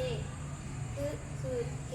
K คือคือ K